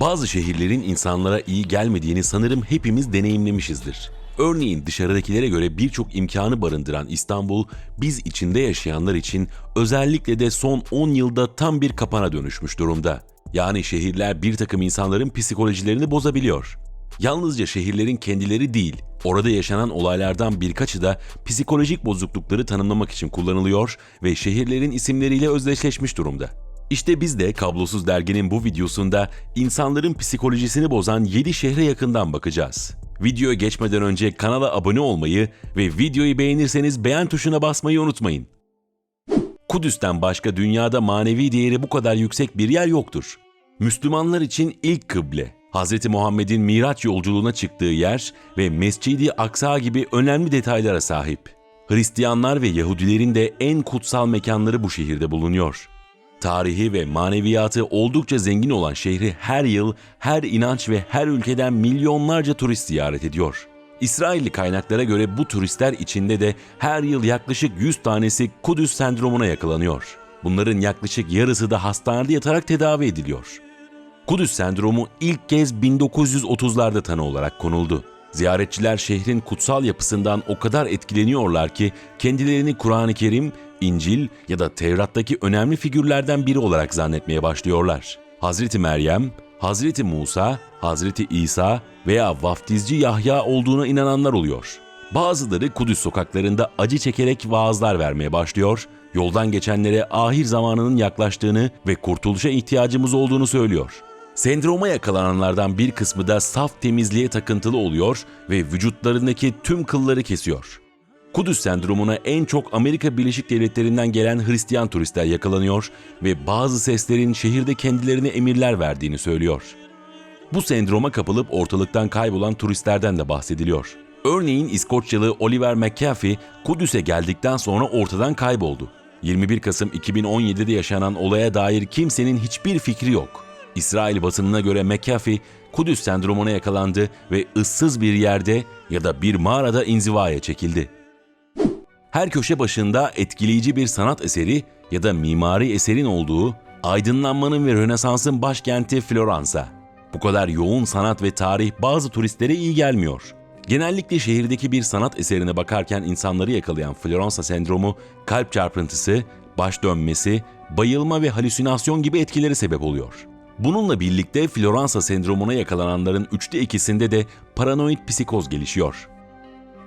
Bazı şehirlerin insanlara iyi gelmediğini sanırım hepimiz deneyimlemişizdir. Örneğin dışarıdakilere göre birçok imkanı barındıran İstanbul, biz içinde yaşayanlar için özellikle de son 10 yılda tam bir kapana dönüşmüş durumda. Yani şehirler bir takım insanların psikolojilerini bozabiliyor. Yalnızca şehirlerin kendileri değil, orada yaşanan olaylardan birkaçı da psikolojik bozuklukları tanımlamak için kullanılıyor ve şehirlerin isimleriyle özdeşleşmiş durumda. İşte biz de Kablosuz Dergi'nin bu videosunda insanların psikolojisini bozan 7 şehre yakından bakacağız. Videoya geçmeden önce kanala abone olmayı ve videoyu beğenirseniz beğen tuşuna basmayı unutmayın. Kudüs'ten başka dünyada manevi değeri bu kadar yüksek bir yer yoktur. Müslümanlar için ilk kıble, Hz. Muhammed'in Miraç yolculuğuna çıktığı yer ve Mescidi Aksa gibi önemli detaylara sahip. Hristiyanlar ve Yahudilerin de en kutsal mekanları bu şehirde bulunuyor. Tarihi ve maneviyatı oldukça zengin olan şehri her yıl, her inanç ve her ülkeden milyonlarca turist ziyaret ediyor. İsrailli kaynaklara göre bu turistler içinde de her yıl yaklaşık 100 tanesi Kudüs sendromuna yakalanıyor. Bunların yaklaşık yarısı da hastanede yatarak tedavi ediliyor. Kudüs sendromu ilk kez 1930'larda tanı olarak konuldu. Ziyaretçiler şehrin kutsal yapısından o kadar etkileniyorlar ki kendilerini Kur'an-ı Kerim, İncil ya da Tevrat'taki önemli figürlerden biri olarak zannetmeye başlıyorlar. Hazreti Meryem, Hazreti Musa, Hazreti İsa veya vaftizci Yahya olduğuna inananlar oluyor. Bazıları Kudüs sokaklarında acı çekerek vaazlar vermeye başlıyor, yoldan geçenlere ahir zamanının yaklaştığını ve kurtuluşa ihtiyacımız olduğunu söylüyor. Sendroma yakalananlardan bir kısmı da saf temizliğe takıntılı oluyor ve vücutlarındaki tüm kılları kesiyor. Kudüs sendromuna en çok Amerika Birleşik Devletleri'nden gelen Hristiyan turistler yakalanıyor ve bazı seslerin şehirde kendilerine emirler verdiğini söylüyor. Bu sendroma kapılıp ortalıktan kaybolan turistlerden de bahsediliyor. Örneğin İskoçyalı Oliver McAfee Kudüs'e geldikten sonra ortadan kayboldu. 21 Kasım 2017'de yaşanan olaya dair kimsenin hiçbir fikri yok. İsrail basınına göre McAfee Kudüs sendromuna yakalandı ve ıssız bir yerde ya da bir mağarada inzivaya çekildi. Her köşe başında etkileyici bir sanat eseri ya da mimari eserin olduğu aydınlanmanın ve Rönesans'ın başkenti Floransa. Bu kadar yoğun sanat ve tarih bazı turistlere iyi gelmiyor. Genellikle şehirdeki bir sanat eserine bakarken insanları yakalayan Floransa sendromu kalp çarpıntısı, baş dönmesi, bayılma ve halüsinasyon gibi etkileri sebep oluyor. Bununla birlikte Floransa sendromuna yakalananların üçte ikisinde de paranoid psikoz gelişiyor.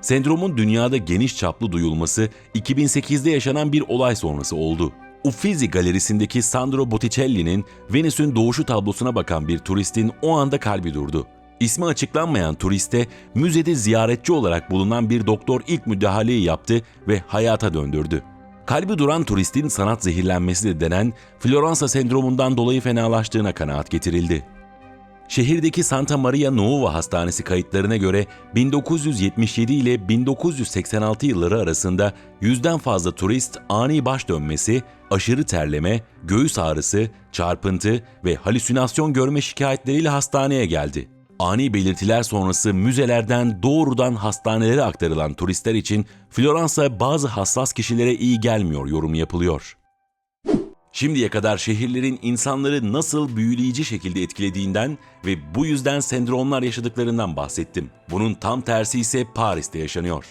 Sendromun dünyada geniş çaplı duyulması 2008'de yaşanan bir olay sonrası oldu. Uffizi galerisindeki Sandro Botticelli'nin Venüs'ün doğuşu tablosuna bakan bir turistin o anda kalbi durdu. İsmi açıklanmayan turiste müzede ziyaretçi olarak bulunan bir doktor ilk müdahaleyi yaptı ve hayata döndürdü. Kalbi duran turistin sanat zehirlenmesi de denen Floransa sendromundan dolayı fenalaştığına kanaat getirildi. Şehirdeki Santa Maria Nuova Hastanesi kayıtlarına göre 1977 ile 1986 yılları arasında yüzden fazla turist ani baş dönmesi, aşırı terleme, göğüs ağrısı, çarpıntı ve halüsinasyon görme şikayetleriyle hastaneye geldi. Ani belirtiler sonrası müzelerden doğrudan hastanelere aktarılan turistler için Floransa bazı hassas kişilere iyi gelmiyor yorumu yapılıyor. Şimdiye kadar şehirlerin insanları nasıl büyüleyici şekilde etkilediğinden ve bu yüzden sendromlar yaşadıklarından bahsettim. Bunun tam tersi ise Paris'te yaşanıyor.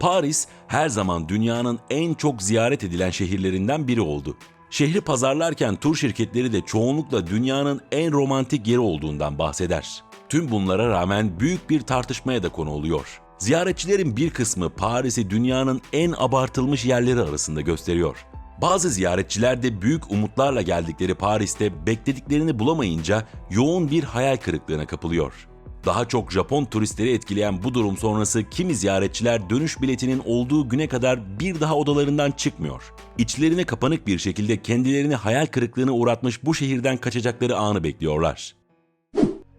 Paris her zaman dünyanın en çok ziyaret edilen şehirlerinden biri oldu. Şehri pazarlarken tur şirketleri de çoğunlukla dünyanın en romantik yeri olduğundan bahseder. Tüm bunlara rağmen büyük bir tartışmaya da konu oluyor. Ziyaretçilerin bir kısmı Paris'i dünyanın en abartılmış yerleri arasında gösteriyor. Bazı ziyaretçiler de büyük umutlarla geldikleri Paris'te beklediklerini bulamayınca yoğun bir hayal kırıklığına kapılıyor. Daha çok Japon turistleri etkileyen bu durum sonrası kimi ziyaretçiler dönüş biletinin olduğu güne kadar bir daha odalarından çıkmıyor. İçlerine kapanık bir şekilde kendilerini hayal kırıklığına uğratmış bu şehirden kaçacakları anı bekliyorlar.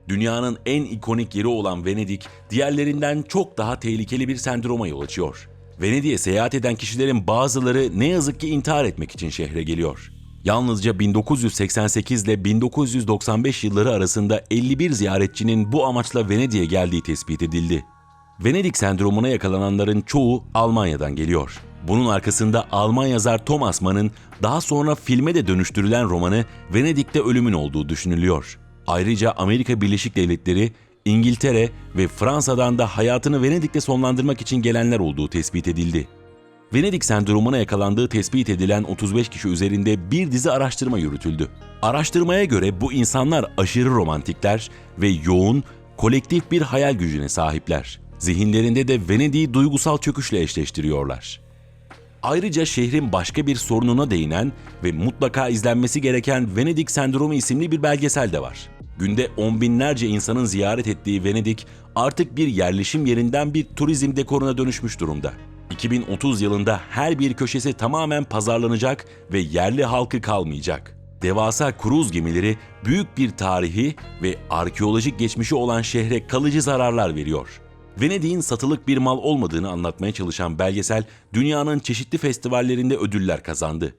Dünyanın en ikonik yeri olan Venedik, diğerlerinden çok daha tehlikeli bir sendroma yol açıyor. Venedik'e seyahat eden kişilerin bazıları ne yazık ki intihar etmek için şehre geliyor. Yalnızca 1988 ile 1995 yılları arasında 51 ziyaretçinin bu amaçla Venedik'e geldiği tespit edildi. Venedik sendromuna yakalananların çoğu Almanya'dan geliyor. Bunun arkasında Alman yazar Thomas Mann'ın daha sonra filme de dönüştürülen romanı Venedik'te ölümün olduğu düşünülüyor. Ayrıca Amerika Birleşik Devletleri, İngiltere ve Fransa'dan da hayatını Venedik'te sonlandırmak için gelenler olduğu tespit edildi. Venedik sendromuna yakalandığı tespit edilen 35 kişi üzerinde bir dizi araştırma yürütüldü. Araştırmaya göre bu insanlar aşırı romantikler ve yoğun, kolektif bir hayal gücüne sahipler. Zihinlerinde de Venedik'i duygusal çöküşle eşleştiriyorlar. Ayrıca şehrin başka bir sorununa değinen ve mutlaka izlenmesi gereken Venedik Sendromu isimli bir belgesel de var. Günde on binlerce insanın ziyaret ettiği Venedik artık bir yerleşim yerinden bir turizm dekoruna dönüşmüş durumda. 2030 yılında her bir köşesi tamamen pazarlanacak ve yerli halkı kalmayacak. Devasa kruz gemileri büyük bir tarihi ve arkeolojik geçmişi olan şehre kalıcı zararlar veriyor. Venedik'in satılık bir mal olmadığını anlatmaya çalışan belgesel dünyanın çeşitli festivallerinde ödüller kazandı.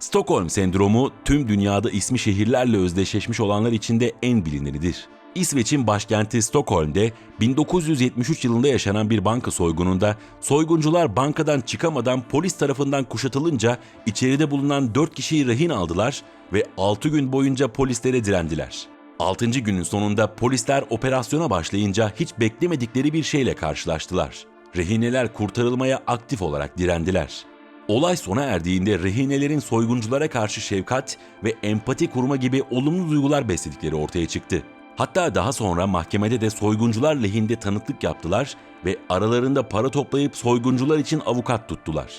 Stockholm sendromu tüm dünyada ismi şehirlerle özdeşleşmiş olanlar içinde en bilinenidir. İsveç'in başkenti Stockholm'de 1973 yılında yaşanan bir banka soygununda soyguncular bankadan çıkamadan polis tarafından kuşatılınca içeride bulunan 4 kişiyi rehin aldılar ve 6 gün boyunca polislere direndiler. 6. günün sonunda polisler operasyona başlayınca hiç beklemedikleri bir şeyle karşılaştılar. Rehineler kurtarılmaya aktif olarak direndiler. Olay sona erdiğinde rehinelerin soygunculara karşı şefkat ve empati kurma gibi olumlu duygular besledikleri ortaya çıktı. Hatta daha sonra mahkemede de soyguncular lehinde tanıklık yaptılar ve aralarında para toplayıp soyguncular için avukat tuttular.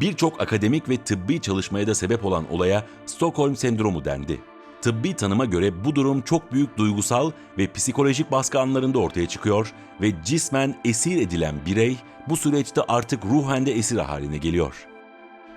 Birçok akademik ve tıbbi çalışmaya da sebep olan olaya Stockholm sendromu dendi. Tıbbi tanıma göre bu durum çok büyük duygusal ve psikolojik baskı anlarında ortaya çıkıyor ve cismen esir edilen birey bu süreçte artık ruhen de esir haline geliyor.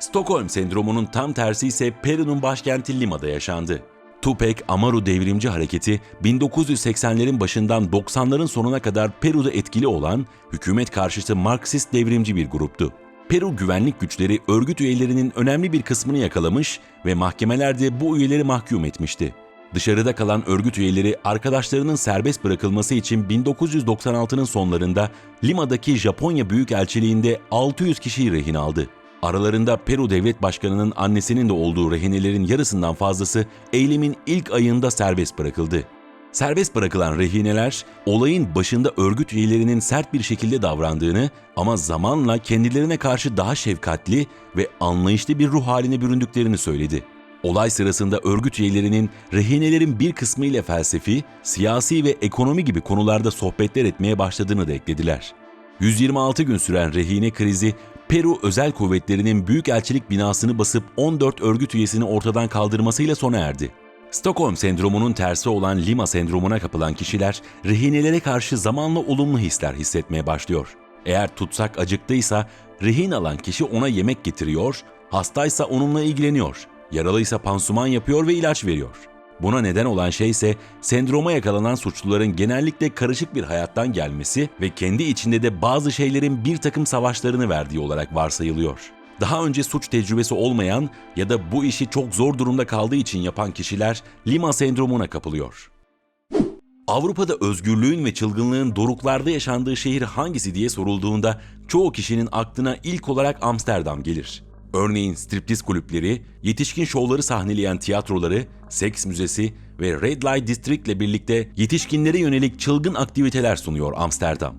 Stockholm sendromunun tam tersi ise Peru'nun başkenti Lima'da yaşandı. Tupac Amaru devrimci hareketi 1980'lerin başından 90'ların sonuna kadar Peru'da etkili olan hükümet karşıtı Marksist devrimci bir gruptu. Peru güvenlik güçleri örgüt üyelerinin önemli bir kısmını yakalamış ve mahkemelerde bu üyeleri mahkum etmişti. Dışarıda kalan örgüt üyeleri arkadaşlarının serbest bırakılması için 1996'nın sonlarında Lima'daki Japonya Büyükelçiliğinde 600 kişiyi rehin aldı. Aralarında Peru Devlet Başkanı'nın annesinin de olduğu rehinelerin yarısından fazlası eylemin ilk ayında serbest bırakıldı. Serbest bırakılan rehineler olayın başında örgüt üyelerinin sert bir şekilde davrandığını ama zamanla kendilerine karşı daha şefkatli ve anlayışlı bir ruh haline büründüklerini söyledi. Olay sırasında örgüt üyelerinin rehinelerin bir kısmı ile felsefi, siyasi ve ekonomi gibi konularda sohbetler etmeye başladığını da eklediler. 126 gün süren rehine krizi Peru özel kuvvetlerinin büyükelçilik binasını basıp 14 örgüt üyesini ortadan kaldırmasıyla sona erdi. Stockholm sendromunun tersi olan Lima sendromuna kapılan kişiler rehinelere karşı zamanla olumlu hisler hissetmeye başlıyor. Eğer tutsak acıktıysa rehin alan kişi ona yemek getiriyor, hastaysa onunla ilgileniyor, yaralıysa pansuman yapıyor ve ilaç veriyor. Buna neden olan şey ise sendroma yakalanan suçluların genellikle karışık bir hayattan gelmesi ve kendi içinde de bazı şeylerin bir takım savaşlarını verdiği olarak varsayılıyor. Daha önce suç tecrübesi olmayan ya da bu işi çok zor durumda kaldığı için yapan kişiler Lima sendromuna kapılıyor. Avrupa'da özgürlüğün ve çılgınlığın doruklarda yaşandığı şehir hangisi diye sorulduğunda çoğu kişinin aklına ilk olarak Amsterdam gelir. Örneğin striptiz kulüpleri, yetişkin şovları sahneleyen tiyatroları, seks müzesi ve Red Light District ile birlikte yetişkinlere yönelik çılgın aktiviteler sunuyor Amsterdam.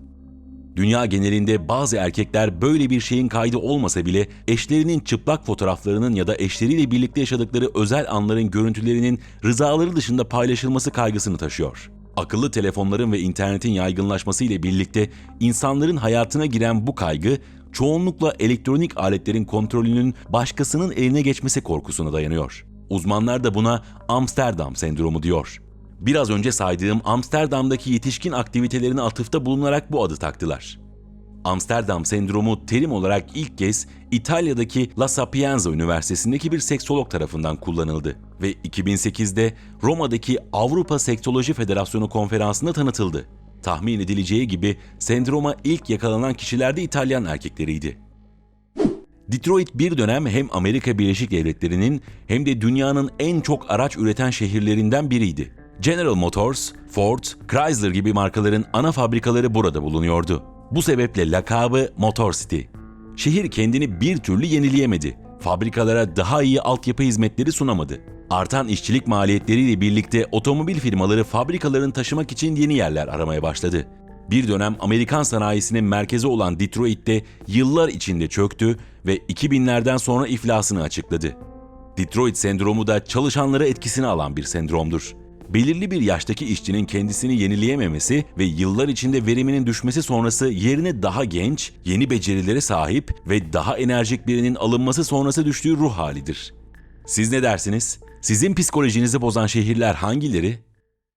Dünya genelinde bazı erkekler böyle bir şeyin kaydı olmasa bile eşlerinin çıplak fotoğraflarının ya da eşleriyle birlikte yaşadıkları özel anların görüntülerinin rızaları dışında paylaşılması kaygısını taşıyor. Akıllı telefonların ve internetin yaygınlaşması ile birlikte insanların hayatına giren bu kaygı çoğunlukla elektronik aletlerin kontrolünün başkasının eline geçmesi korkusuna dayanıyor. Uzmanlar da buna Amsterdam sendromu diyor. Biraz önce saydığım Amsterdam'daki yetişkin aktivitelerine atıfta bulunarak bu adı taktılar. Amsterdam sendromu terim olarak ilk kez İtalya'daki La Sapienza Üniversitesi'ndeki bir seksolog tarafından kullanıldı ve 2008'de Roma'daki Avrupa Seksoloji Federasyonu konferansında tanıtıldı. Tahmin edileceği gibi sendroma ilk yakalanan kişiler de İtalyan erkekleriydi. Detroit bir dönem hem Amerika Birleşik Devletleri'nin hem de dünyanın en çok araç üreten şehirlerinden biriydi. General Motors, Ford, Chrysler gibi markaların ana fabrikaları burada bulunuyordu. Bu sebeple lakabı Motor City. Şehir kendini bir türlü yenileyemedi. Fabrikalara daha iyi altyapı hizmetleri sunamadı. Artan işçilik maliyetleriyle birlikte otomobil firmaları fabrikalarını taşımak için yeni yerler aramaya başladı. Bir dönem Amerikan sanayisinin merkezi olan Detroit'te yıllar içinde çöktü ve 2000'lerden sonra iflasını açıkladı. Detroit sendromu da çalışanları etkisine alan bir sendromdur. Belirli bir yaştaki işçinin kendisini yenileyememesi ve yıllar içinde veriminin düşmesi sonrası yerine daha genç, yeni becerilere sahip ve daha enerjik birinin alınması sonrası düştüğü ruh halidir. Siz ne dersiniz? Sizin psikolojinizi bozan şehirler hangileri?